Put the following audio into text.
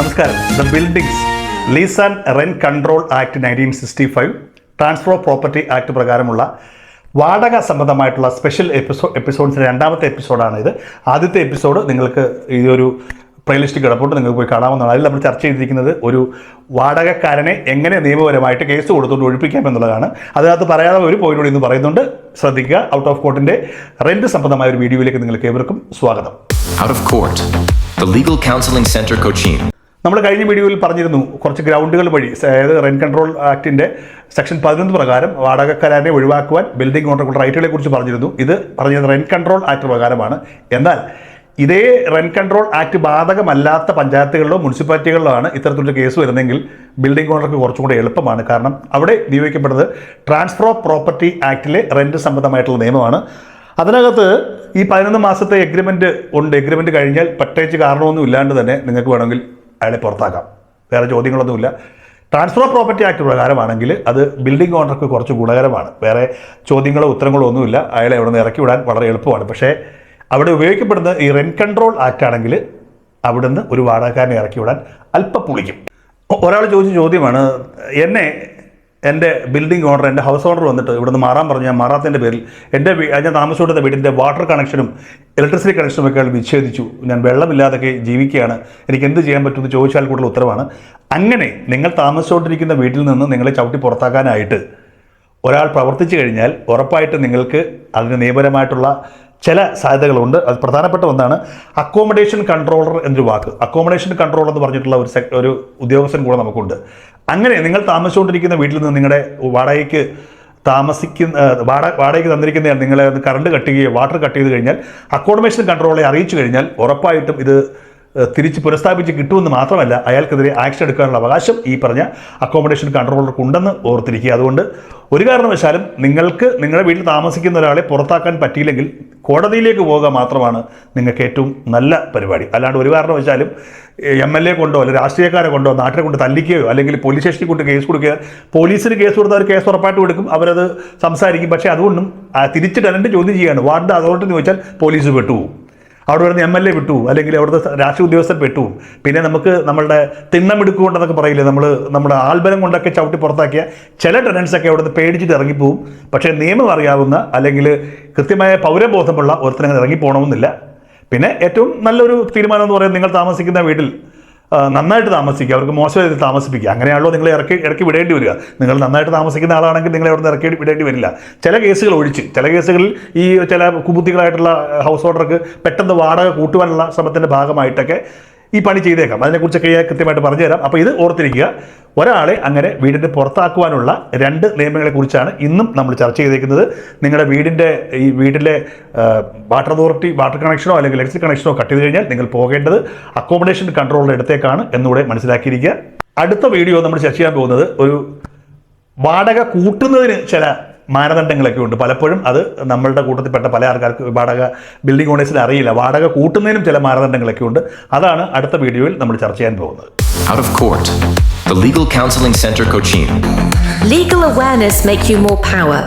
നമസ്കാരം. The buildings lease and rent control act nineteen sixty five transfer of property act പ്രകാരമുള്ള വാടക സംബന്ധമായിട്ടുള്ള special episode എപ്പിസോഡ്സിന്റെ രണ്ടാമത്തെ എപ്പിസോഡാണ് ഇത്. ആദ്യത്തെ എപ്പിസോഡ് നിങ്ങൾക്ക് ഈ ഒരു പ്ലേലിസ്റ്റ് കിടപ്പുണ്ട്. നിങ്ങൾക്ക് പോയി കാണാവുന്നതാണ്. അതിൽ നമ്മൾ ചർച്ച ചെയ്തിരിക്കുന്നത് ഒരു വാടകക്കാരനെ എങ്ങനെ നിയമപരമായിട്ട് കേസ് കൊടുത്തുകൊണ്ട് ഒഴിപ്പിക്കാം എന്നുള്ളതാണ്. അതിനകത്ത് പറയാതെ ഒരു പോയിന്റ് ഇന്ന് പറയുന്നുണ്ട്. ശ്രദ്ധിക്കുക. ഔട്ട് ഓഫ് കോർട്ടിന്റെ റെന്റ് സംബന്ധമായ ഒരു വീഡിയോയിലേക്ക് നിങ്ങൾക്ക് ഏവർക്കും സ്വാഗതം. Out of court the Legal Counseling Center Cochin. നമ്മൾ കഴിഞ്ഞ വീഡിയോയിൽ പറഞ്ഞിരുന്നു കുറച്ച് ഗ്രൗണ്ടുകൾ വഴി അതായത് റെന്റ് കൺട്രോൾ ആക്ടിന്റെ സെക്ഷൻ പതിനൊന്ന് പ്രകാരം വാടകക്കാരനെ ഒഴിവാക്കുവാൻ ബിൽഡിംഗ് ഓണർക്കുള്ള റൈറ്റുകളെ കുറിച്ച് പറഞ്ഞിരുന്നു. ഇത് പറഞ്ഞത് റെന്റ് കൺട്രോൾ ആക്ട് പ്രകാരമാണ്. എന്നാൽ ഇതേ റെന്റ് കൺട്രോൾ ആക്ട് ബാധകമല്ലാത്ത പഞ്ചായത്തുകളിലോ മുനിസിപ്പാലിറ്റികളിലോ ആണ് ഇത്തരത്തിലുള്ള കേസ് വരുന്നെങ്കിൽ ബിൽഡിംഗ് ഓണർക്ക് കുറച്ചും കൂടെ എളുപ്പമാണ്. കാരണം അവിടെ നിയോഗിക്കപ്പെടുന്നത് ട്രാൻസ്ഫർ ഓഫ് പ്രോപ്പർട്ടി ആക്ടിലെ റെന്റ് സംബന്ധമായിട്ടുള്ള നിയമമാണ്. അതിനകത്ത് ഈ പതിനൊന്ന് മാസത്തെ എഗ്രിമെന്റ് ഉണ്ട്. എഗ്രിമെന്റ് കഴിഞ്ഞാൽ പ്രത്യേകിച്ച് കാരണമൊന്നും ഇല്ലാണ്ട് തന്നെ നിങ്ങൾക്ക് വേണമെങ്കിൽ അയാളെ പുറത്താക്കാം. വേറെ ചോദ്യങ്ങളൊന്നുമില്ല. ട്രാൻസ്ഫർ ഓഫ് പ്രോപ്പർട്ടി ആക്ട് പ്രകാരമാണെങ്കിൽ അത് ബിൽഡിംഗ് ഓണർക്ക് കുറച്ച് ഗുണകരമാണ്. വേറെ ചോദ്യങ്ങളോ ഉത്തരങ്ങളോ ഒന്നുമില്ല. അയാളെ അവിടെ നിന്ന് ഇറക്കി വിടാൻ വളരെ എളുപ്പമാണ്. പക്ഷേ അവിടെ ഉപയോഗിക്കപ്പെടുന്ന ഈ റെന്റ് കൺട്രോൾ ആക്ട് ആണെങ്കിൽ അവിടുന്ന് ഒരു വാടകക്കാരനെ ഇറക്കി വിടാൻ അല്പം പുളിക്കും. ഒരാൾ ചോദിച്ച ചോദ്യമാണ് എന്നെ എന്റെ ബിൽഡിംഗ് ഓണർ എന്റെ ഹൗസ് ഓണർ വന്നിട്ട് ഇവിടുന്ന് മാറാൻ പറഞ്ഞു. ഞാൻ മാറാത്തതിന്റെ പേരിൽ എന്റെ ഞാൻ താമസിച്ചുകൊണ്ടിരുന്ന വീടിന്റെ വാട്ടർ കണക്ഷനും ഇലക്ട്രിസിറ്റി കണക്ഷനും ഒക്കെ വിച്ഛേദിച്ചു. ഞാൻ വെള്ളമില്ലാതൊക്കെ ജീവിക്കുകയാണ്. എനിക്ക് എന്ത് ചെയ്യാൻ പറ്റുമെന്ന് ചോദിച്ചാൽ കൂടുതൽ ഉത്തരവാണ്. അങ്ങനെ നിങ്ങൾ താമസിച്ചുകൊണ്ടിരിക്കുന്ന വീട്ടിൽ നിന്ന് നിങ്ങളെ ചവിട്ടി പുറത്താക്കാനായിട്ട് ഒരാൾ പ്രവർത്തിച്ചു കഴിഞ്ഞാൽ ഉറപ്പായിട്ട് നിങ്ങൾക്ക് അതിന് നിയമപരമായിട്ടുള്ള ചില സാധ്യതകളുണ്ട്. അത് പ്രധാനപ്പെട്ട ഒന്നാണ് അക്കോമഡേഷൻ കൺട്രോളർ എന്നൊരു വാക്ക്. അക്കോമഡേഷൻ കൺട്രോളർ എന്ന് പറഞ്ഞിട്ടുള്ള ഒരു ഒരു ഉദ്യോഗസ്ഥൻ കൂടെ നമുക്കുണ്ട്. അങ്ങനെ നിങ്ങൾ താമസിച്ചുകൊണ്ടിരിക്കുന്ന വീട്ടിൽ നിന്ന് നിങ്ങളുടെ വാടകയ്ക്ക് താമസിക്കുന്ന വാട വാടക വാടകയ്ക്ക് തന്നിരിക്കുന്ന നിങ്ങളെ കറണ്ട് കട്ട് ചെയ്യുകയോ വാട്ടർ കട്ട് ചെയ്ത് കഴിഞ്ഞാൽ അക്കോമഡേഷൻ കൺട്രോളെ അറിയിച്ചു കഴിഞ്ഞാൽ ഉറപ്പായിട്ടും ഇത് തിരിച്ച് പുനഃസ്ഥാപിച്ച് കിട്ടുമെന്ന് മാത്രമല്ല അയാൾക്കെതിരെ ആക്ഷൻ എടുക്കാനുള്ള അവകാശം ഈ പറഞ്ഞ അക്കോമഡേഷൻ കൺട്രോളർക്ക് ഉണ്ടെന്ന് ഓർത്തിരിക്കുക. അതുകൊണ്ട് ഒരു കാരണവശാലും നിങ്ങൾക്ക് നിങ്ങളുടെ വീട്ടിൽ താമസിക്കുന്ന ഒരാളെ പുറത്താക്കാൻ പറ്റിയില്ലെങ്കിൽ കോടതിയിലേക്ക് പോവുക മാത്രമാണ് നിങ്ങൾക്ക് ഏറ്റവും നല്ല പരിപാടി. അല്ലാണ്ട് ഒരു കാരണവശാലും എം എൽ എ കൊണ്ടോ അല്ലെങ്കിൽ രാഷ്ട്രീയക്കാരെ കൊണ്ടോ നാട്ടിനെ കൊണ്ട് തല്ലിക്കുകയോ അല്ലെങ്കിൽ പോലീസ് സ്റ്റേഷനിൽ കൊണ്ട് കേസ് കൊടുക്കുക പോലീസിന് കേസ് കൊടുത്താൽ കേസ് ഉറപ്പായിട്ട് കൊടുക്കും അവരത് സംസാരിക്കും. പക്ഷേ അതുകൊണ്ടും തിരിച്ച് ടെനന്റ് ചോദ്യം ചെയ്യാണ്. വാർഡ് അതോറിറ്റി എന്ന് വെച്ചാൽ പോലീസ് വിട്ടുപോകും അവിടെ വരുന്ന എം എൽ എ വിട്ടു അല്ലെങ്കിൽ അവിടുത്തെ രാഷ്ട്രീയ ഉദ്യോഗസ്ഥർ വിട്ടു പിന്നെ നമുക്ക് നമ്മളുടെ തിണ്ണമെടുക്കുകൊണ്ടെന്നൊക്കെ പറയില്ലേ നമ്മൾ നമ്മുടെ ആൽബലം കൊണ്ടൊക്കെ ചവിട്ടി പുറത്താക്കിയ ചില ടെനൻസൊക്കെ അവിടുന്ന് പേടിച്ചിട്ട് ഇറങ്ങിപ്പോവും. പക്ഷേ നിയമം അറിയാവുന്ന അല്ലെങ്കിൽ കൃത്യമായ പൗരബോധമുള്ള ഒരുത്തരങ്ങനെ ഇറങ്ങിപ്പോകണമെന്നില്ല. പിന്നെ ഏറ്റവും നല്ലൊരു തീരുമാനം എന്ന് പറയുന്നത് നിങ്ങൾ താമസിക്കുന്ന വീട്ടിൽ നന്നായിട്ട് താമസിക്കുക. അവർക്ക് മോശമായി താമസിപ്പിക്കുക. അങ്ങനെയാണല്ലോ നിങ്ങൾ ഇറക്കി ഇറക്കി വിടേണ്ടി വരിക. നിങ്ങൾ നന്നായിട്ട് താമസിക്കുന്ന ആളാണെങ്കിൽ നിങ്ങൾ അവിടെ നിന്ന് ഇറക്കി വിടേണ്ടി വരില്ല. ചില കേസുകൾ ഒഴിച്ച് ചില കേസുകളിൽ ഈ ചില കുബുദ്ധികളായിട്ടുള്ള ഹൗസ് ഓർഡർക്ക് പെട്ടെന്ന് വാടക കൂട്ടുവാനുള്ള ശ്രമത്തിന്റെ ഭാഗമായിട്ടൊക്കെ ഈ പണി ചെയ്തേക്കാം. അതിനെക്കുറിച്ചൊക്കെ ഞാൻ കൃത്യമായിട്ട് പറഞ്ഞു തരാം അപ്പോൾ ഇത് ഓർത്തിരിക്കുക. ഒരാളെ അങ്ങനെ വീടിന്റെ പുറത്താക്കുവാനുള്ള രണ്ട് നിയമങ്ങളെക്കുറിച്ചാണ് ഇന്നും നമ്മൾ ചർച്ച ചെയ്തേക്കുന്നത്. നിങ്ങളുടെ വീടിന്റെ ഈ വീട്ടിലെ വാട്ടർ അതോറിറ്റി വാട്ടർ കണക്ഷനോ അല്ലെങ്കിൽ ഇലക്ട്രിക് കണക്ഷനോ കട്ട് ചെയ്ത് കഴിഞ്ഞാൽ നിങ്ങൾ പോകേണ്ടത് അക്കോമഡേഷൻ കൺട്രോളിന്റെ അടുത്തേക്കാണ് എന്നുകൂടെ മനസ്സിലാക്കിയിരിക്കുക. അടുത്ത വീഡിയോ നമ്മൾ ചർച്ച ചെയ്യാൻ പോകുന്നത് ഒരു വാടക കൂട്ടുന്നതിന് ചില മാനദണ്ഡങ്ങളൊക്കെ ഉണ്ട് പലപ്പോഴും അത് നമ്മളുടെ കൂട്ടത്തിൽപ്പെട്ട പല ആൾക്കാർക്ക് വാടക ബിൽഡിംഗ് ഓണേഴ്സിന് അറിയില്ല വാടക കൂട്ടുന്നതിനും ചില മാനദണ്ഡങ്ങളൊക്കെ ഉണ്ട് അതാണ് അടുത്ത വീഡിയോയിൽ നമ്മൾ ചർച്ച ചെയ്യാൻ പോകുന്നത് Out of Court, the Legal Counseling Center Cochin. Legal awareness make you more power.